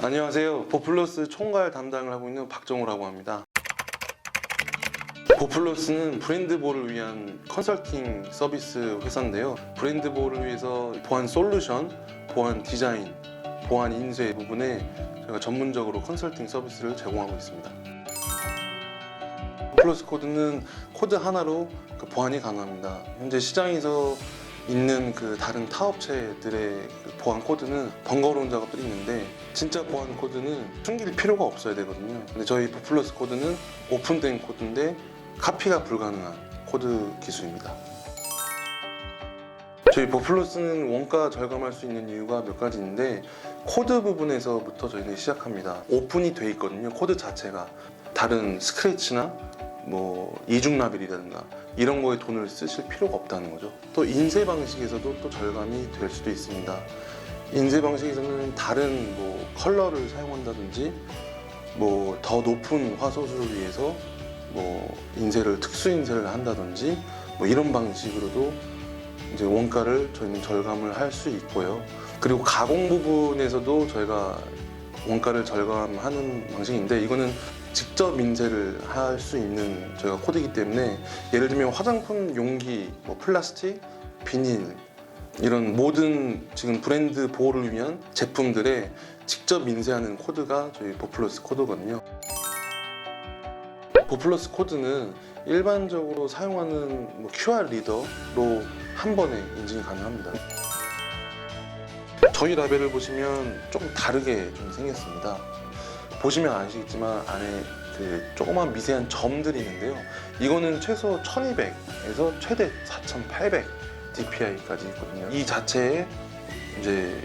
안녕하세요. 보플러스 총괄 담당을 하고 있는 박정우라고 합니다. 보플러스는 브랜드보를 위한 컨설팅 서비스 회사인데요. 브랜드보를 위해서 보안 솔루션, 보안 디자인, 보안 인쇄 부분에 저희가 전문적으로 컨설팅 서비스를 제공하고 있습니다. 보플러스 코드는 코드 하나로 그 보안이 가능합니다. 현재 시장에서 있는 그 다른 타 업체들의 그 보안 코드는 번거로운 작업들이 있는데 진짜 보안 코드는 숨길 필요가 없어야 되거든요. 근데 저희 보플러스 코드는 오픈된 코드인데 카피가 불가능한 코드 기술입니다. 저희 보플러스는 원가 절감할 수 있는 이유가 몇 가지 있는데 코드 부분에서부터 저희는 시작합니다. 오픈이 돼 있거든요. 코드 자체가 다른 스크래치나 뭐 이중라벨이라든가 이런 거에 돈을 쓰실 필요가 없다는 거죠. 또 인쇄 방식에서도 또 절감이 될 수도 있습니다. 인쇄 방식에서는 다른 뭐 컬러를 사용한다든지 뭐 더 높은 화소수를 위해서 뭐 인쇄를 특수 인쇄를 한다든지 뭐 이런 방식으로도 이제 원가를 저희는 절감을 할 수 있고요. 그리고 가공 부분에서도 저희가 원가를 절감하는 방식인데 이거는 직접 인쇄를 할 수 있는 저희가 코드이기 때문에 예를 들면 화장품 용기, 뭐 플라스틱, 비닐 이런 모든 지금 브랜드 보호를 위한 제품들에 직접 인쇄하는 코드가 저희 보플러스 코드거든요. 보플러스 코드는 일반적으로 사용하는 뭐 QR 리더로 한 번에 인증이 가능합니다. 저희 라벨을 보시면 조금 다르게 좀 생겼습니다. 보시면 아시겠지만 안에 그 조그만 미세한 점들이 있는데요. 이거는 최소 1200에서 최대 4800 DPI까지 있거든요. 이 자체에 이제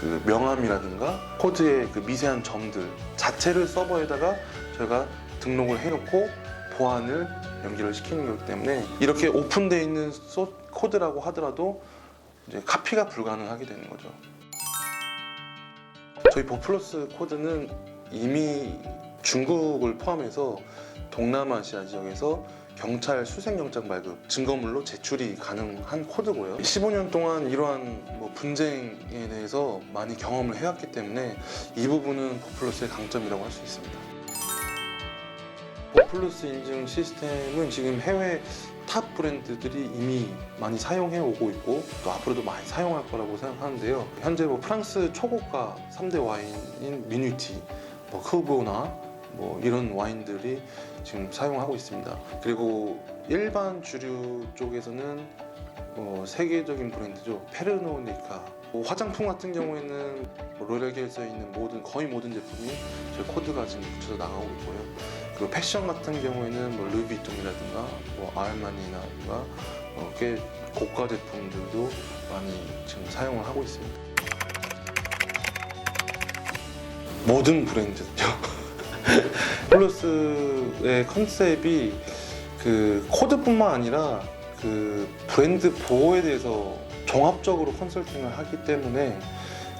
그 명암이라든가 코드의 그 미세한 점들 자체를 서버에다가 저희가 등록을 해놓고 보안을 연결을 시키는 거기 때문에 이렇게 오픈되어 있는 소, 코드라고 하더라도 이제 카피가 불가능하게 되는 거죠. 저희 보플러스 코드는 이미 중국을 포함해서 동남아시아 지역에서 경찰 수색영장 발급 증거물로 제출이 가능한 코드고요. 15년 동안 이러한 뭐 분쟁에 대해서 많이 경험을 해왔기 때문에 이 부분은 보플러스의 강점이라고 할 수 있습니다. 보플러스 인증 시스템은 지금 해외 탑 브랜드들이 이미 많이 사용해 오고 있고 또 앞으로도 많이 사용할 거라고 생각하는데요. 현재 뭐 프랑스 초고가 3대 와인인 미뉴티, 뭐 크보나 뭐 이런 와인들이 지금 사용하고 있습니다. 그리고 일반 주류 쪽에서는 뭐 세계적인 브랜드죠. 페르노니카. 뭐 화장품 같은 경우에는 뭐 로레게에서 있는 모든 거의 모든 제품이 저희 코드가 지금 붙여서 나가고 있고요. 그리고 패션 같은 경우에는 뭐 루비통이라든가 뭐 아알마니라든가 어, 꽤 고가 제품들도 많이 지금 사용을 하고 있습니다. 모든 브랜드죠. 플러스의 컨셉이 그 코드뿐만 아니라 그 브랜드 보호에 대해서 종합적으로 컨설팅을 하기 때문에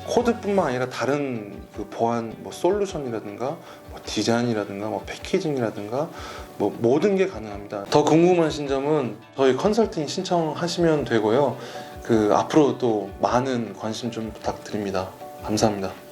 코드뿐만 아니라 다른 그 보안 뭐 솔루션이라든가 뭐 디자인이라든가 뭐 패키징이라든가 뭐 모든 게 가능합니다. 더 궁금하신 점은 저희 컨설팅 신청하시면 되고요. 그 앞으로 또 많은 관심 좀 부탁드립니다. 감사합니다.